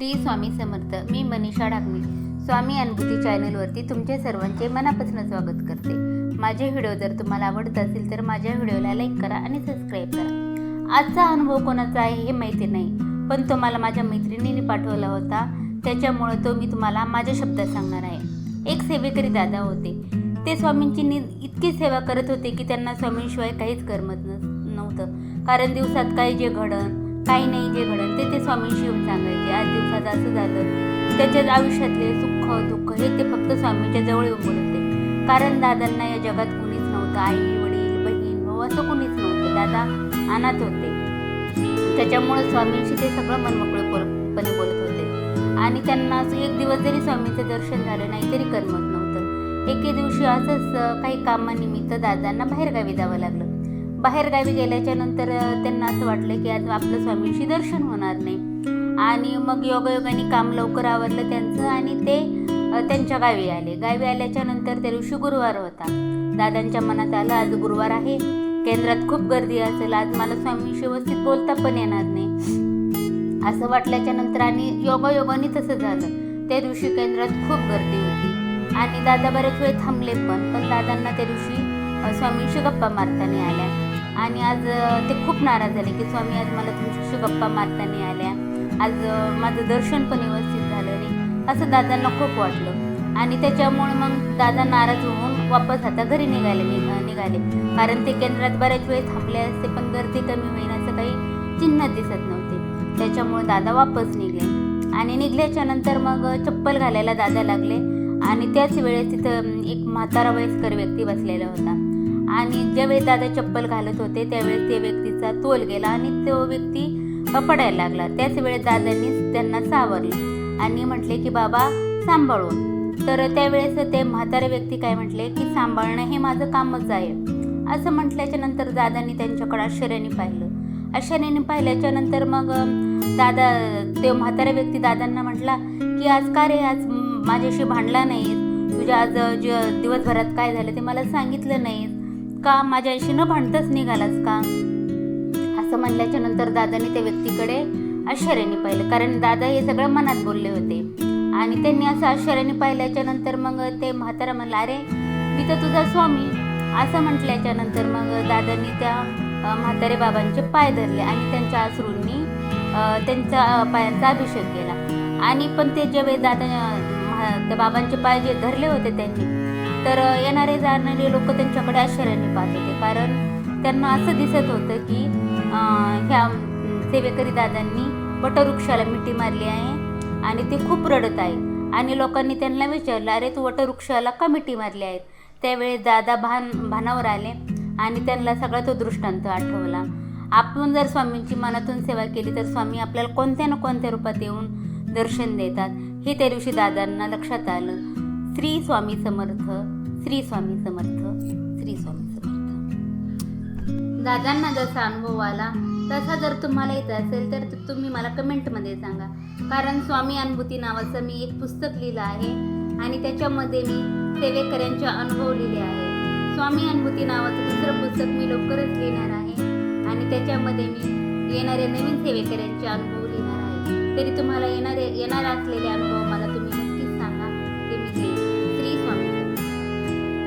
श्री स्वामी समर्थ मी मनीषा डागमी स्वामी अनुभूती चॅनलवरती तुमच्या सर्वांचे मनापासून स्वागत करते. माझे व्हिडिओ जर तुम्हाला आवडत असेल तर माझ्या व्हिडिओला लाईक करा आणि सबस्क्राईब करा. आजचा अनुभव कोणाचा आहे हे माहिती नाही पण तो मला माझ्या मैत्रिणीने पाठवला होता. त्याच्यामुळं तो मी तुम्हाला माझ्या शब्दात सांगणार आहे. एक सेवेकरी दादा होते. ते स्वामींची नि इतकी सेवा करत होते की त्यांना स्वामींशिवाय काहीच करमत न नव्हतं. कारण दिवसात काही जे घडण काही नाही जे घडत ते ते स्वामींशी येऊन सांगायचे. आज दिवसात असं झालं. त्याच्या आयुष्यातले सुख दुःख हे ते फक्त स्वामींच्या जवळ येऊन बोलत होते. कारण दादांना या जगात कुणीच नव्हतं. आई वडील बहीण भाऊ असं कुणीच नव्हतं. दादा अनाथ होते. त्याच्यामुळे स्वामींशी ते सगळं मनमोकळेपणे बोलत होते. आणि त्यांना असं एक दिवस जरी स्वामींचं दर्शन झालं नाही तरी करमत नव्हतं. एके दिवशी असंच काही कामानिमित्त दादांना बाहेरगावी जावं लागलं. बाहेरगावी गेल्याच्यानंतर त्यांना असं वाटलं की आज आपलं स्वामींशी दर्शन होणार नाही. आणि मग योगायोगाने काम लवकर आवरलं त्यांचं आणि ते त्यांच्या गावी आले. गावी आल्याच्यानंतर त्या दिवशी गुरुवार होता. दादांच्या मनात आलं आज गुरुवार आहे. केंद्रात खूप गर्दी असेल. आज मला स्वामींशी व्यवस्थित बोलता पण येणार नाही. असं वाटल्याच्या नंतर आणि योगायोगाने तसं झालं. त्या दिवशी केंद्रात खूप गर्दी होती. आणि दादा बरेच वेळ थांबले पण पण दादांना त्या दिवशी स्वामींशी गप्पा मारताना आल्या. आणि आज ते खूप नाराज झाले की स्वामी आज मला तुमच्याशी गप्पा मारताना आल्या. आज माझं दर्शन पण व्यवस्थित झालं नाही असं दादांना खूप वाटलं. आणि त्याच्यामुळे मग दादा नाराज होऊन वापस आता घरी निघाले निघाले. कारण ते केंद्रात बऱ्याच वेळ थांबले असते पण गर्दी कमी होईल असं काही चिन्ह दिसत नव्हते. त्याच्यामुळे दादा वापस निघले. आणि निघल्याच्या नंतर मग चप्पल घालायला दादा लागले. आणि त्याच वेळेस तिथं एक म्हातारा वयस्कर व्यक्ती बसलेला होता. आणि ज्यावेळी दादा चप्पल घालत होते त्यावेळेस त्या व्यक्तीचा तोल गेला आणि तो व्यक्ती पडायला लागला. त्याच वेळेस दादांनी त्यांना सावरलं आणि म्हटले की बाबा सांभाळून. तर त्यावेळेस ते म्हातारे व्यक्ती काय म्हटले की सांभाळणं हे माझं कामच आहे. असं म्हटल्याच्या नंतर दादांनी त्यांच्याकडे आश्चर्याने पाहिलं. आश्चर्याने पाहिल्याच्या नंतर मग दादा ते म्हातारा व्यक्ती दादांना म्हटला की आज का रे आज माझ्याशी भांडला नाही तुझ्या आज जे दिवसभरात काय झालं ते मला सांगितलं नाही का माझ्याशी न भांडतच निघालास का? असं म्हणल्याच्या नंतर दादाने त्या व्यक्तीकडे आश्चर्याने पाहिलं. कारण दादा हे सगळं मनात बोलले होते. आणि त्यांनी असं आश्चर्याने पाहिल्याच्या नंतर मग ते म्हातारा म्हणला अरे मी तर तुझा स्वामी. असं म्हटल्याच्या नंतर मग दादांनी त्या म्हातारे बाबांचे पाय धरले आणि त्यांच्या आसरूंनी त्यांचा पायांचा अभिषेक केला. आणि पण ते जेव्हा दादा त्या बाबांचे पाय जे धरले होते त्यांनी तर येणारे जाणारे लोक त्यांच्याकडे आश्चर्याने पाहत होते. कारण त्यांना असं दिसत होतं की ह्या सेवेकरी दादांनी वटवृक्षाला मिठी मारली आहे आणि ते खूप रडत आहे. आणि लोकांनी त्यांना विचारलं अरे तू वटवृक्षाला का मिठी मारली आहेत त्यावेळेस दादा भान भानावर आले आणि त्यांना सगळा तो दृष्टांत आठवला. आपण जर स्वामींची मनातून सेवा केली तर स्वामी आपल्याला कोणत्या ना कोणत्या रूपात येऊन दर्शन देतात. हे त्या दिवशी दादांना लक्षात आलं. श्री स्वामी समर्थ श्री स्वामी समर्थ श्री स्वामी समर्थ. दादांना जसा अनुभव आला तसा जर तुम्हाला येत असेल तर तुम्ही मला कमेंटमध्ये सांगा. कारण स्वामी अनुभूती नावाचं मी एक पुस्तक लिहिलं आहे आणि त्याच्यामध्ये मी सेवेकऱ्यांचे अनुभव लिहिले आहे. स्वामी अनुभूती नावाचं दुसरं पुस्तक मी लवकरच लिहिणार आहे आणि त्याच्यामध्ये मी येणाऱ्या नवीन सेवेकऱ्यांचे अनुभव लिहिणार आहे. तरी तुम्हाला येणारे येणार असलेले अनुभव मला तुम्ही